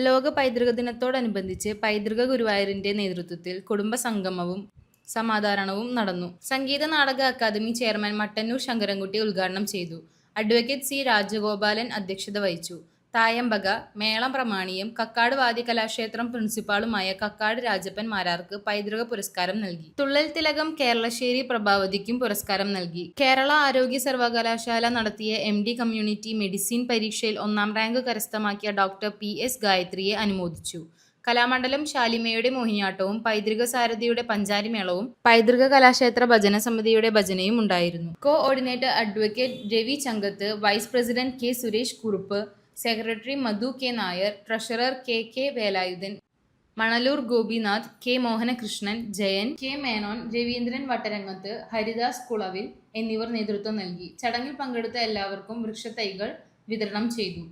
ലോക പൈതൃക ദിനത്തോടനുബന്ധിച്ച് പൈതൃക ഗുരുവായൂരിന്റെ നേതൃത്വത്തിൽ കുടുംബ സംഗമവും സമാധാരണവും നടന്നു. സംഗീത നാടക അക്കാദമി ചെയർമാൻ മട്ടന്നൂർ ശങ്കരൻകുട്ടി ഉദ്ഘാടനം ചെയ്തു. അഡ്വക്കേറ്റ് സി രാജഗോപാലൻ അധ്യക്ഷത വഹിച്ചു. തായമ്പക മേളം പ്രമാണിയും കക്കാട് വാദ്യ കലാക്ഷേത്രം പ്രിൻസിപ്പാളുമായ കക്കാട് രാജപ്പൻ മാരാർക്ക് പൈതൃക പുരസ്കാരം നൽകി. തുള്ളൽ തിലകം കേരളശ്ശേരി പ്രഭാവതിക്കും പുരസ്കാരം നൽകി. കേരള ആരോഗ്യ സർവകലാശാല നടത്തിയ എം ഡി കമ്മ്യൂണിറ്റി മെഡിസിൻ പരീക്ഷയിൽ ഒന്നാം റാങ്ക് കരസ്ഥമാക്കിയ ഡോക്ടർ പി എസ് ഗായത്രിയെ അനുമോദിച്ചു. കലാമണ്ഡലം ശാലിമയുടെ മോഹിനിയാട്ടവും പൈതൃക സാരഥിയുടെ പഞ്ചാരിമേളവും പൈതൃക കലാക്ഷേത്ര ഭജന സമിതിയുടെ ഭജനയും ഉണ്ടായിരുന്നു. കോ ordinator advocate Ravi Chankath vice president K Suresh Kurup secretary Madhu K Nair treasurer K K Velayudhan Manalur Gopinath K Mohanakrishnan Jayan K Menon Raveendran Vattarangath Haridas Kulavil എന്നിവർ നേതൃത്വം നൽകി ചടങ്ങിൽ പങ്കെടുത്ത എല്ലാവർക്കും വൃക്ഷത്തൈകൾ വിതരണം ചെയ്തു